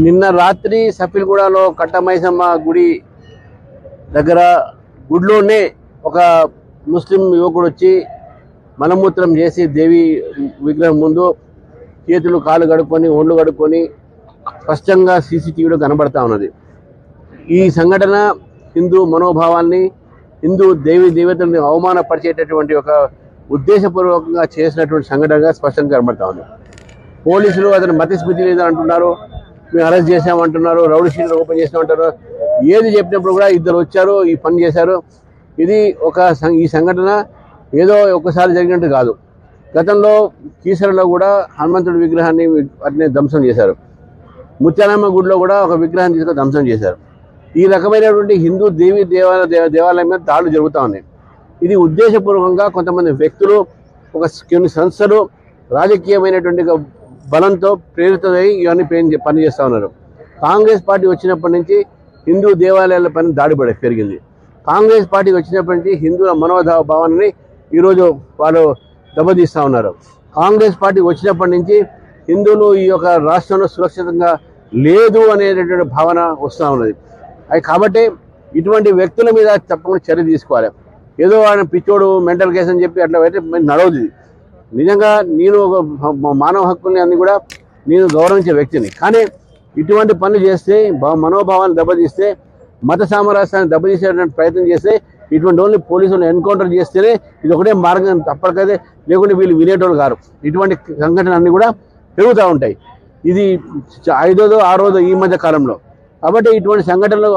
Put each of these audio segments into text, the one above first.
నిన్న రాత్రి సఫిల్గూడలో కట్టమైసమ్మ గుడి దగ్గర గుడిలోనే ఒక ముస్లిం యువకుడు వచ్చి మలమూత్రం చేసి దేవి విగ్రహం ముందు చేతులు కాలు కడుక్కొని ఒళ్ళు కడుక్కొని స్పష్టంగా సీసీటీవీలో కనబడతా ఉన్నది. ఈ సంఘటన హిందూ మనోభావాల్ని హిందూ దేవి దేవతల్ని అవమానపరిచేటటువంటి ఒక ఉద్దేశపూర్వకంగా చేసినటువంటి సంఘటనగా స్పష్టంగా కనబడతా ఉంది పోలీసులు అతను మతిస్మృతి లేదని అంటున్నారు. మేము అరెస్ట్ చేసామంటున్నారు రౌడీ షీట్లు ఓపెన్ చేసామంటారు ఏది చెప్పినప్పుడు కూడా ఇద్దరు వచ్చారు ఈ పని చేశారు. ఇది ఒక సం- ఈ సంఘటన ఏదో ఒకసారి జరిగినట్టు కాదు. గతంలో కీసరలో కూడా హనుమంతుడి విగ్రహాన్ని వాటిని ధ్వంసం చేశారు. ముత్యాలమ్మ గుడిలో కూడా ఒక విగ్రహాన్ని తీసుకొని ధ్వంసం చేశారు. ఈ రకమైనటువంటి హిందూ దేవి దేవాలయ దేవ- దేవాలయం మీద దాడులు జరుగుతూ ఉన్నాయి. ఇది ఉద్దేశపూర్వకంగా కొంతమంది వ్యక్తులు ఒక కొన్ని సంస్థలు రాజకీయమైనటువంటి బలంతో ప్రేరితమై ఇవన్నీ పని పనిచేస్తూ ఉన్నారు. కాంగ్రెస్ పార్టీ వచ్చినప్పటి నుంచి హిందూ దేవాలయాల పైన దాడి పడే పెరిగింది. కాంగ్రెస్ పార్టీ వచ్చినప్పటి నుంచి హిందువుల మనోభావ భావాన్ని ఈరోజు వాళ్ళు దెబ్బతీస్తూ ఉన్నారు. కాంగ్రెస్ పార్టీ వచ్చినప్పటి నుంచి హిందువులు ఈ యొక్క రాష్ట్రంలో సురక్షితంగా లేదు అనేటటువంటి భావన వస్తూ ఉన్నది. అది కాబట్టి ఇటువంటి వ్యక్తుల మీద తప్పకుండా చర్య తీసుకోవాలి. ఏదో ఆయన పిచ్చోడు మెంటల్ కేసు అని చెప్పి అట్లా అయితే నడవదు. నిజంగా నేను ఒక మానవ హక్కుల్ని అన్ని కూడా నేను గౌరవించే వ్యక్తిని. కానీ ఇటువంటి పనులు చేస్తే మనోభావాన్ని దెబ్బతీస్తే మత సామరస్యాన్ని దెబ్బతీసేటువంటి ప్రయత్నం చేస్తే ఇటువంటి ఓన్లీ పోలీసులు ఎన్కౌంటర్ చేస్తేనే ఇది ఒకటే మార్గం తప్పకైతే లేకుంటే వీళ్ళు వినేటోళ్ళు కారు. ఇటువంటి సంఘటనలు అన్నీ కూడా పెరుగుతూ ఉంటాయి. ఇది ఐదోదో ఆరోదో ఈ మధ్య కాలంలో. కాబట్టి ఇటువంటి సంఘటనలు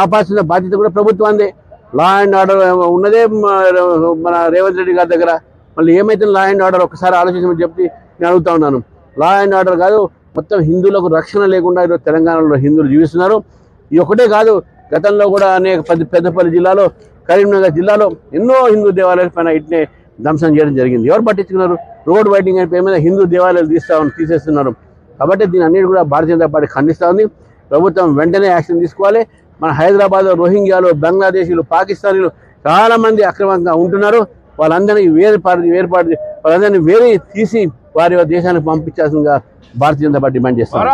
ఆపాల్సిన బాధ్యత కూడా ప్రభుత్వాందే లా అండ్ ఆర్డర్ ఉన్నదే మన రేవంత్ రెడ్డి గారి దగ్గర. మళ్ళీ ఏమైతే లా అండ్ ఆర్డర్ ఒకసారి ఆలోచించమని చెప్పి నేను అడుగుతా ఉన్నాను. లా అండ్ ఆర్డర్ కాదు మొత్తం హిందువులకు రక్షణ లేకుండా ఈరోజు తెలంగాణలో హిందువులు జీవిస్తున్నారు. ఈ ఒకటే కాదు గతంలో కూడా అనేక పెద్ద పెద్దపల్లి జిల్లాలో కరీంనగర్ జిల్లాలో ఎన్నో హిందూ దేవాలయాల పైన ఇట్నే ధ్వంసం చేయడం జరిగింది. ఎవరు పట్టించుకున్నారు? రోడ్ వైడింగ్ అనే పేరు మీద హిందూ దేవాలయాలు తీస్తా తీసేస్తున్నారు. కాబట్టి దీని అన్నిటి కూడా భారతీయ జనతా పార్టీ ఖండిస్తూ ఉంది. ప్రభుత్వం వెంటనే యాక్షన్ తీసుకోవాలి. మన హైదరాబాద్ రోహింగ్యాలు బంగ్లాదేశీలు పాకిస్తానీలు చాలామంది అక్రమంగా ఉంటున్నారు. వాళ్ళందరినీ వేరుపాటి వేరుపాటి వాళ్ళందరినీ వేరే తీసి వారి దేశానికి పంపించాల్సిందిగా భారతీయ జనతా పార్టీ డిమాండ్ చేస్తారు